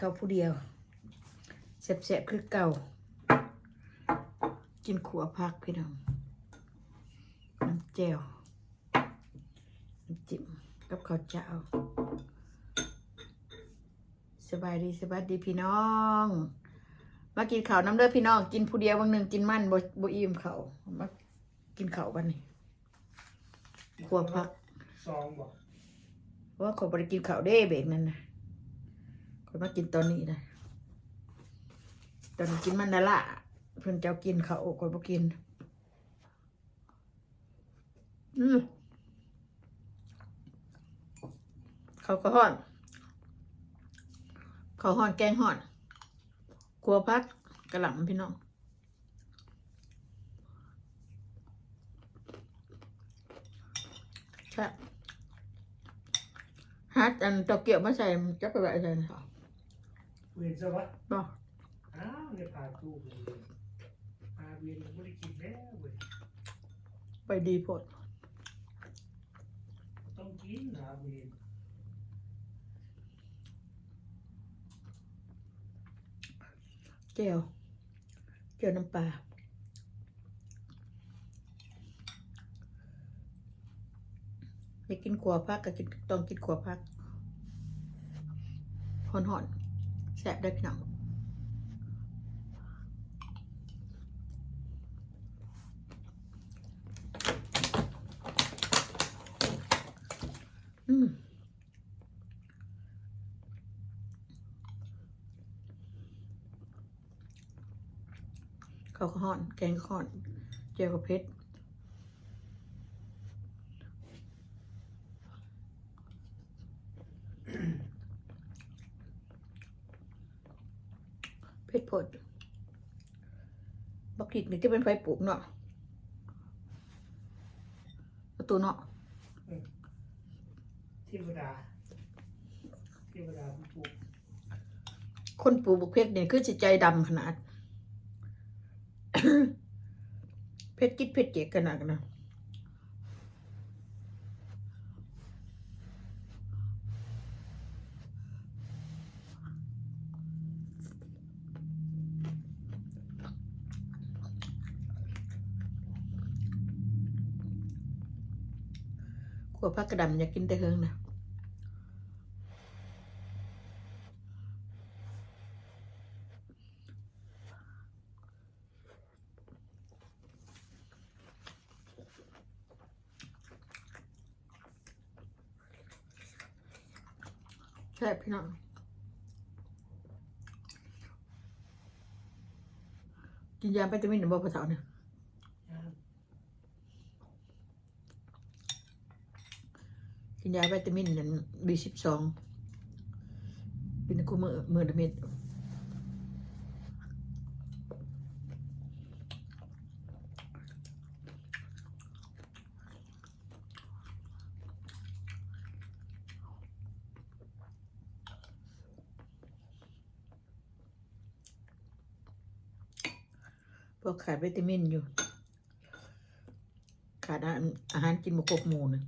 ข้าวผู้เดียวแซ่บๆคือเก่า กินขัวพักพี่น้องน้ำแจ่วน้ำจิ้มกับข้าวเจ้า สบายดีสบายดีพี่น้อง มากินข้าวน้ำเด้อพี่น้อง กินผู้เดียวบางหนึ่งกินมันบ่บ่อิ่มเขาวมากินข้าวบ้านนี้ขัวพักซองบอกเพราะว่าเขาบริกินข้าวเด้เบรกนั่นนะ เขามากินตอนนี้นะตอนกินมันดาละเพื่อนเจ้ากินเขาวคนบ่กิน อืมเขาก็ห่อนเขาห่อนแกงห่อนกลัวพักกระหล่ำพี่น้องใช่ฮัดอันตะเกียบมาใส่จะไปแบบใส่นะ เวียนซะวะบ่อ้าวเนี่ยพาตู้ไปเลยพาเวียนไม่ได้กินแล้วเว้ยไปดีโพดต้องกินนะเวียนเจียวเจียวน้ำปลาอยากกินขัวพักก็กินต้องกินขัวพักหอนหอนๆแซ่บด้อพี่น้องอืมข้าวก็ห่อนแกงก็ห่อนเจียวกับเพชรเพชรผ ดบักผิดนี่ที่เป็นไฟปลูกเนาะประตูเนาะเทวดาเทวดาผู้ปลูกคนปลูกบักเพชรเนี่ยคือจิตใจดำขนาด เพชรกิดเพชรเจกขนาดนะ ขัวผักกระดำอยากกินแต่เฮิงนะใช่บพี่น้องกินยาไปตามินหรือบ่ปะเถาเนี่ย นะ กินยาวิตามินนั่นบีสิบสองกินกูมือมือละเม็ดพวกขาดวิตามินอยู่ ขาดอาหารกินบครบหมู่นะ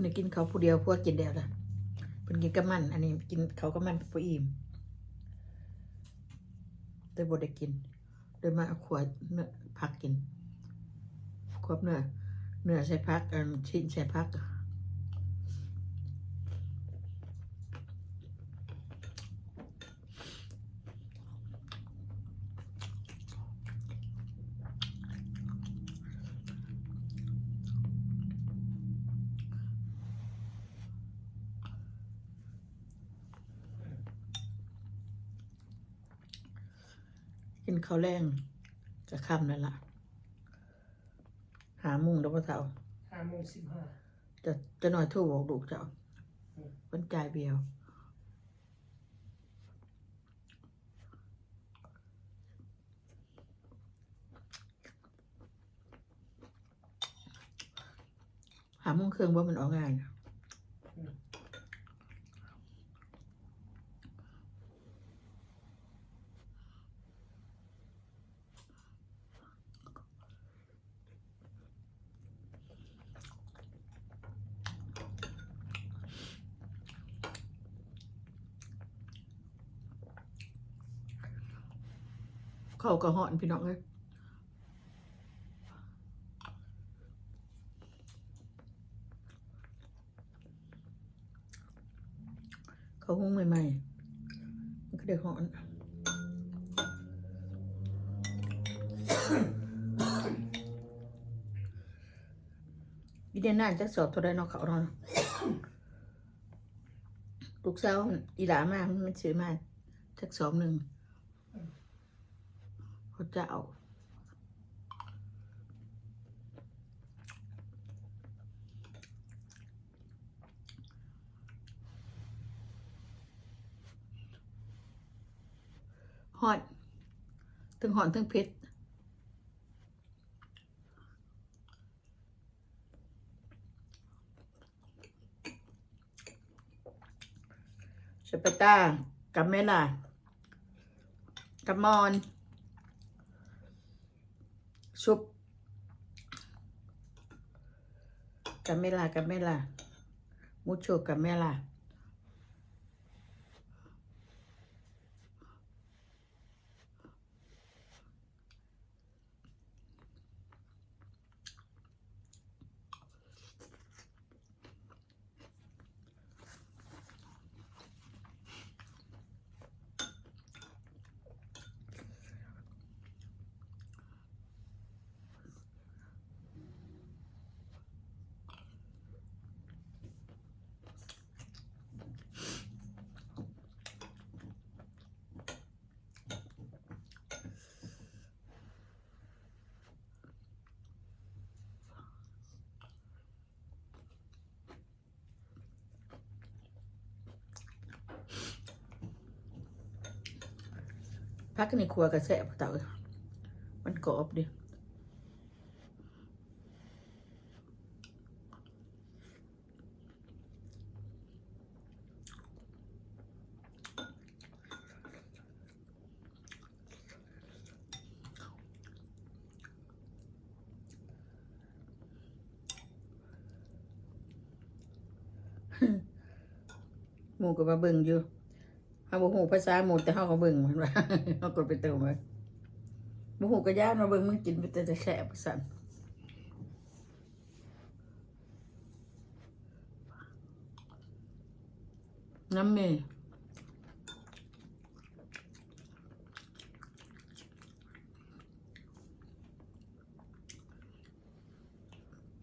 ผู้นึงกินเขาผู้เดียวพวกกินเดียวละเพิ่นกินกับมัน อันนี้กินเขากับมันผู้อิ่มแต่บ่ได้กินโดยมาเอาขวดเนื้อผักกินขวดเนื้อเนื้อใส่ผักอันชิ้นใส่ผัก ข้าวแรงจะค่ำนั่นล่ะหามุงแล้วพ่อเฒ่าห้าโมงสิบห้าจะจะหน่อยโทู่บอกลูกเจ้าเป็นจ่ายเบียว หาโมุงเครื่องว่ามันออกง่ายนะ เขากระหอนพี่น้องเลยเขาหุ้งใหม่ๆมันก็ได้หอนอีเดนน่าจะสอบตัวได้นอกเขาเนาะลูกสาวอีหลามามันซื้อมาสักสอบหนึ่ง ขาจะเอาหอนถึงหอนถึงเพชรสเปต้ากับเมล่ากับมอน ชุบกาเมล่ากาเมล่ามูโชกับเมล่า พักในครัวกระแสบเต่ามันกรอบดิหมูก็มาเบิ่งอยู่ เฮาบ่ฮู้ภาษาหมดแต่เฮาก็เบิ่งมันว่าเฮากดไปเติมไว้บ่ฮู้ก็ย่านมาเบิ่งมึงกินไปแต่จะแซ่บสั่นน้ำเม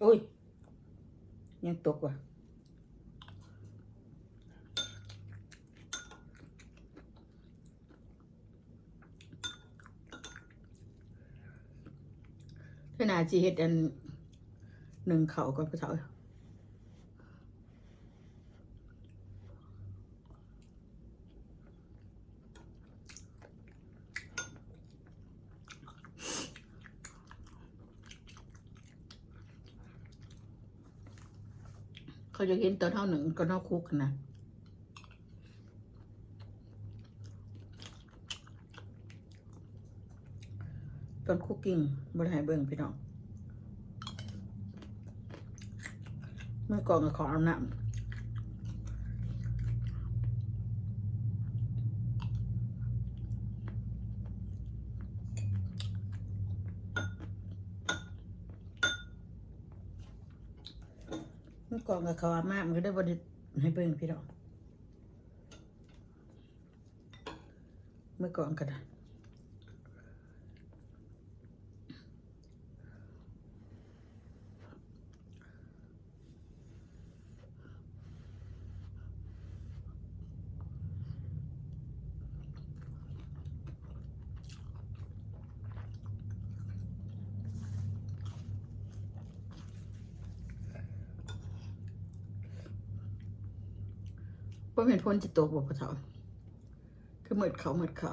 โอ้ยยังตกว่ะ ขนาดจีเฮ็ดอันหนึ่งเขาก็พเท่าเขาจะเห็นตอนเท่าหนึ่งก็เท่าคุกนะ อนคุกกิ้งบริหารเบิ่งพี่น้องเมื่อก่อนก็ขออาน้ำเมื่อก่อนก็ขออาบน้ำมันก็ได้บริให้เบิ่งพี่น้องเมื่อก่อนก็ได้ ว่าเป็นพ้นจิตตกบอกพระเถาคือเหมือดเขาเหมือดเขา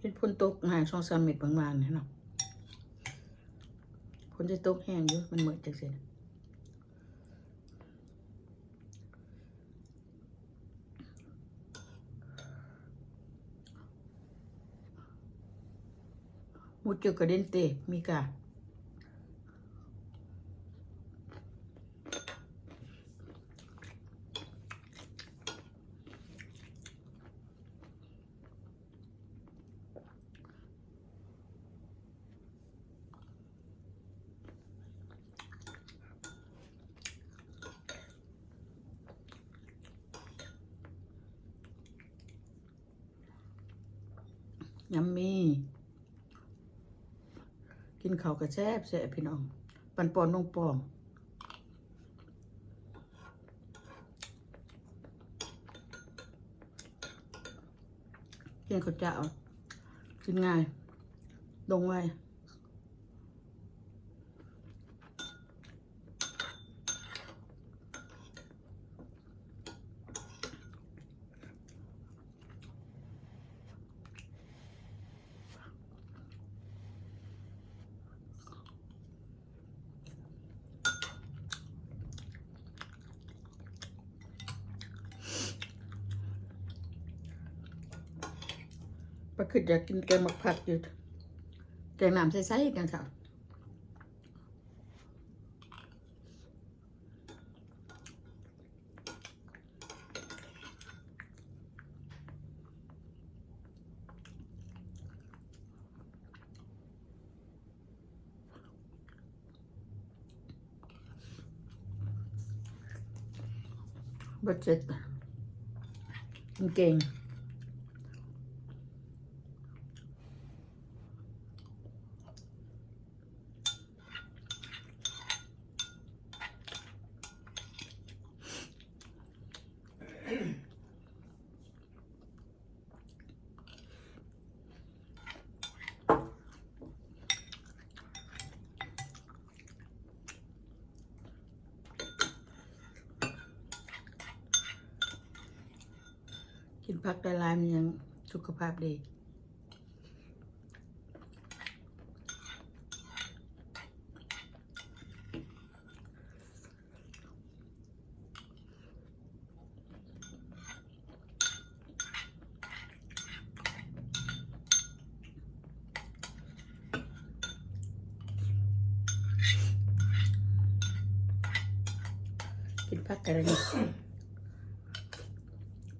เป็นพ้นตกหายช่องสามเม็ดบางวานเนี่ยเนาะพ้นจะตกแห้งอยู่มันเหมือดจังสิดเจอกเด็นะ mucho caliente, mica. Yummy. กินข้าวกระแซบแซ่บพี่น้อง ปันปอนนงปองกินข้าวเจ้ากินง่าย ลงไว้ ปลาขึ้นอยากกินแกงหมักผักอยู่แกงน้ำใสๆกันค่ะบัดเจ็ตมันเก่ง กินผักได้หลายมันยังสุขภาพดีกินผักกันเลย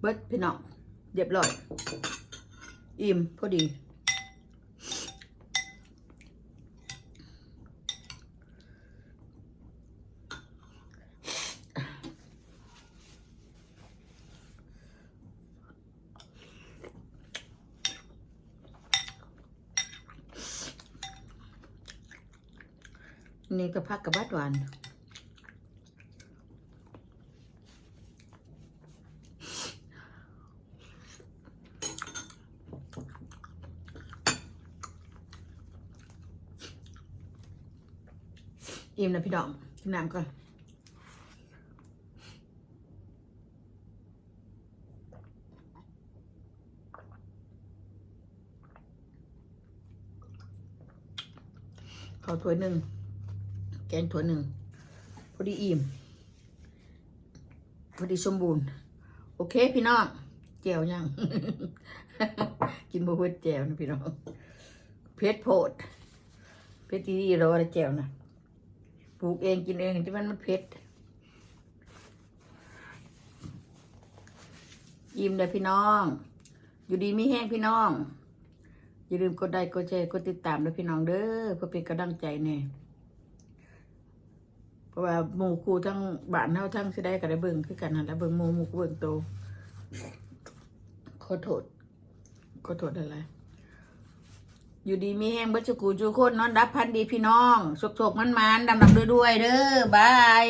เบิดพี่น้อง เรียบร้อย อิ่มพอดี นี่ก็พักกับบัดหวาน อิ่มนะพี่ดองกินน้ำก่อนขอถ้วยหนึ่ง แกงถ้วยหนึ่ง พอดีอิ่ม พอดีสมบูรณ์ โอเคพี่น้องแจวยัง กินบะเพ็ดแจวนะพี่น้อง เพชรโพด เพชรดีๆรอแล้วแจวนะ ปลูกเองกินเองที่มันมันเผ็ดยิ้มเลยพี่น้อง อยู่ดีไม่แห้งพี่น้อง อย่าลืมกดไลค์กดแชร์กดติดตามด้วยพี่น้องเด้อเพื่อเป็นกำลังใจแน่เพราะว่าหมู่ครูทั้งบ้านเฮาทั้งสิได้ก็ได้เบิ่งคือกันนั่นแหละเบิ่งหมู่หมู่ก็เบิ่งโตขอโทษขอโทษอะไร อยู่ดีมีแห้งเบัจจุกูจูโคนนอนดับพันดีพี่น้องสุกๆมันๆดำๆด้วยๆเด้อบาย